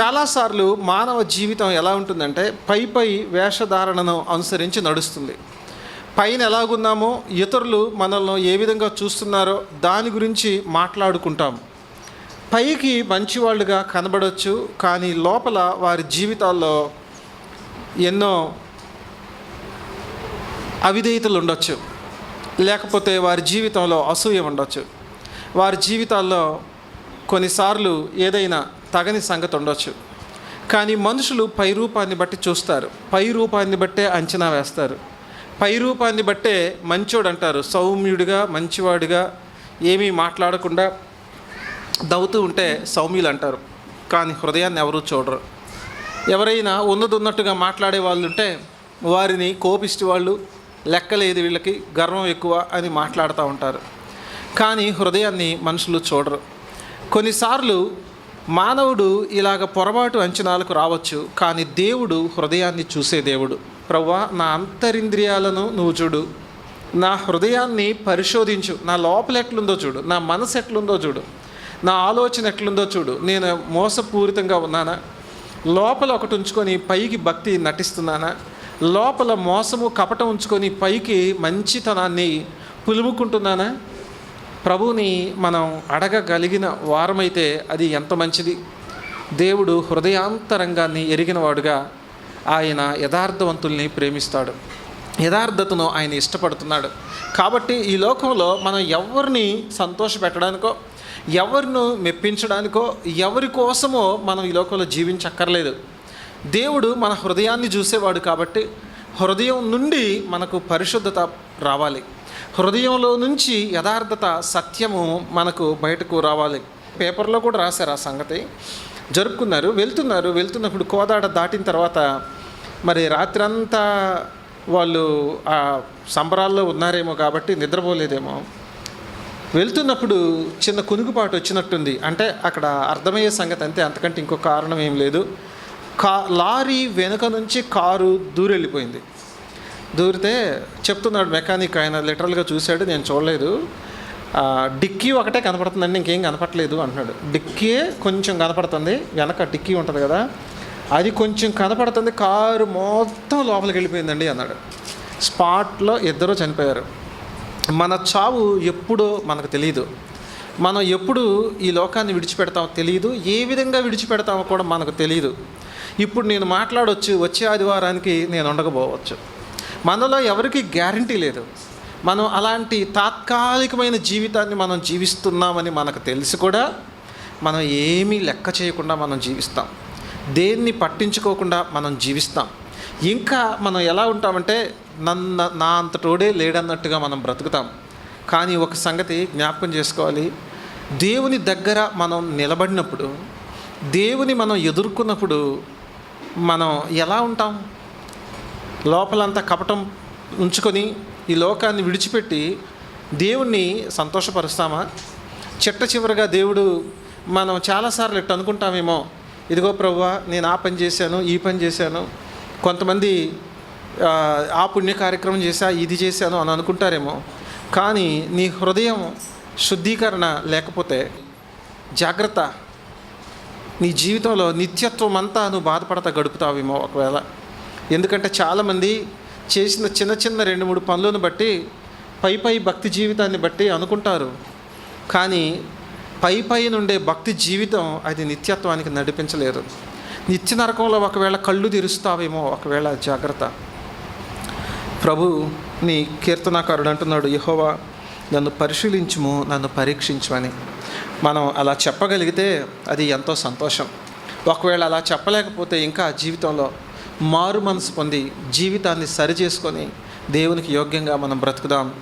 చాలాసార్లు మానవ జీవితం ఎలా ఉంటుందంటే పై పై వేషధారణను అనుసరించి నడుస్తుంది. పైన ఎలాగున్నామో ఇతరులు మనల్ని ఏ విధంగా చూస్తున్నారో దాని గురించి మాట్లాడుకుంటాం. పైకి మంచివాళ్ళుగా కనబడవచ్చు కానీ లోపల వారి జీవితాల్లో ఎన్నో అవిధేయతలు ఉండొచ్చు. లేకపోతే వారి జీవితంలో అసూయ ఉండొచ్చు. వారి జీవితాల్లో కొన్నిసార్లు ఏదైనా తగని సంగతి ఉండొచ్చు. కానీ మనుషులు పై రూపాన్ని బట్టి చూస్తారు. పై రూపాన్ని బట్టే అంచనా వేస్తారు. పై రూపాన్ని బట్టే మంచోడు అంటారు. సౌమ్యుడిగా మంచివాడిగా ఏమీ మాట్లాడకుండా దవ్వుతూ ఉంటే సౌమ్యులు అంటారు. కానీ హృదయాన్ని ఎవరూ చూడరు. ఎవరైనా ఉన్నది ఉన్నట్టుగా మాట్లాడే వాళ్ళు ఉంటే వారిని కోపిష్టి వాళ్ళు లెక్కలేదు వీళ్ళకి గర్వం ఎక్కువ అని మాట్లాడుతూ ఉంటారు. కానీ హృదయాన్ని మనుషులు చూడరు. కొన్నిసార్లు మానవుడు ఇలాగ పొరపాటు అంచనాలకు రావచ్చు కానీ దేవుడు హృదయాన్ని చూసే దేవుడు. ప్రవ్వా నా అంతరింద్రియాలను నువ్వు చూడు. నా హృదయాన్ని పరిశోధించు. నా లోపల ఎట్లుందో చూడు. నా మనసు ఎట్లుందో చూడు. నా ఆలోచన ఎట్లుందో చూడు. నేను మోసపూరితంగా ఉన్నానా? లోపల ఒకటి ఉంచుకొని పైకి భక్తి నటిస్తున్నానా? లోపల మోసము కపటం ఉంచుకొని పైకి మంచితనాన్ని పులుముకుంటున్నానా? ప్రభువుని మనం అడగగలిగిన వారమైతే అది ఎంత మంచిది? దేవుడు హృదయాంతరంగాన్ని ఎరిగినవాడుగా ఆయన యథార్థవంతుల్ని ప్రేమిస్తాడు. యథార్థతను ఆయన ఇష్టపడుతున్నాడు. కాబట్టి ఈ లోకంలో మనం ఎవరిని సంతోషపెట్టడానికో ఎవరిను మెప్పించడానికో ఎవరి కోసమో మనం ఈ లోకంలో జీవించక్కర్లేదు. దేవుడు మన హృదయాన్ని చూసేవాడు కాబట్టి హృదయం నుండి మనకు పరిశుద్ధత రావాలి. హృదయంలో నుంచి యథార్థత సత్యము మనకు బయటకు రావాలి. పేపర్లో కూడా రాశారు ఆ సంగతి. జరుపుకున్నారు వెళ్తున్నారు. వెళ్తున్నప్పుడు కోదాడ దాటిన తర్వాత మరి రాత్రంతా వాళ్ళు ఆ సంబరాల్లో ఉన్నారేమో కాబట్టి నిద్రపోలేదేమో. వెళ్తున్నప్పుడు చిన్న కునుగుపాటు వచ్చినట్టుంది. అంటే అక్కడ అర్థమయ్యే సంగతి అంతే. అంతకంటే ఇంకో కారణం ఏం లేదు. కా లారీ వెనుక నుంచి కారు దూరెళ్ళిపోయింది. దూరితే చెప్తున్నాడు మెకానిక్ ఆయన లిటరల్గా చూశాడు నేను చూడలేదు. డిక్కీ ఒకటే కనపడుతుందండి ఇంకేం కనపడలేదు అంటున్నాడు. డిక్కీ కొంచెం కనపడుతుంది వెనక డిక్కీ ఉంటుంది కదా అది కొంచెం కనపడుతుంది కారు మొత్తం లోపలికి వెళ్ళిపోయిందండి అన్నాడు. స్పాట్లో ఇద్దరు చనిపోయారు. మన చావు ఎప్పుడో మనకు తెలియదు మనం ఎప్పుడు ఈ లోకాన్ని విడిచిపెడతామో తెలియదు ఏ విధంగా విడిచిపెడతామో కూడా మనకు తెలియదు ఇప్పుడు నేను మాట్లాడవచ్చు వచ్చే ఆదివారానికి నేను ఉండకపోవచ్చు. మనలో ఎవరికి గ్యారంటీ లేదు. మనం అలాంటి తాత్కాలికమైన జీవితాన్ని మనం జీవిస్తున్నామని మనకు తెలిసి కూడా మనం ఏమీ లెక్క చేయకుండా మనం జీవిస్తాం. దేన్ని పట్టించుకోకుండా మనం జీవిస్తాం. ఇంకా మనం ఎలా ఉంటామంటే నన్ను నా అంతటోడే లేడన్నట్టుగా మనం బ్రతుకుతాం. కానీ ఒక సంగతి జ్ఞాపకం చేసుకోవాలి. దేవుని దగ్గర మనం నిలబడినప్పుడు దేవుని మనం ఎదుర్కొన్నప్పుడు మనం ఎలా ఉంటాం? లోపలంతా కపటం ఉంచుకొని ఈ లోకాన్ని విడిచిపెట్టి దేవుణ్ణి సంతోషపరుస్తామా? చిట్ట చివరిగా దేవుడు మనం చాలాసార్లు ఇట్టు అనుకుంటామేమో ఇదిగో ప్రభువా నేను ఆ పని చేశాను ఈ పని చేశాను కొంతమంది ఆ, ఆ పుణ్య కార్యక్రమం చేశా ఇది చేశాను అని అనుకుంటారేమో. కానీ నీ హృదయం శుద్ధీకరణ లేకపోతే జాగ్రత్త నీ జీవితంలో నిత్యత్వం అంతా నువ్వు బాధపడతా గడుపుతావేమో ఒకవేళ. ఎందుకంటే చాలామంది చేసిన చిన్న చిన్న రెండు మూడు పనులను బట్టి పై పై భక్తి జీవితాన్ని బట్టి అనుకుంటారు. కానీ పై పై నుండే భక్తి జీవితం అది నిత్యత్వానికి నడిపించలేదు నిత్య నరకంలో ఒకవేళ కళ్ళు తెరుస్తావేమో ఒకవేళ జాగ్రత్త. ప్రభు నీ కీర్తనాకారుడు అంటున్నాడు యహోవా నన్ను పరిశీలించుము నన్ను పరీక్షించమని. మనం అలా చెప్పగలిగితే అది ఎంతో సంతోషం. ఒకవేళ అలా చెప్పలేకపోతే ఇంకా జీవితంలో మారు మనసు పొంది జీవితాన్ని సరి చేసుకొని దేవునికి యోగ్యంగా మనం బ్రతుకుదాం.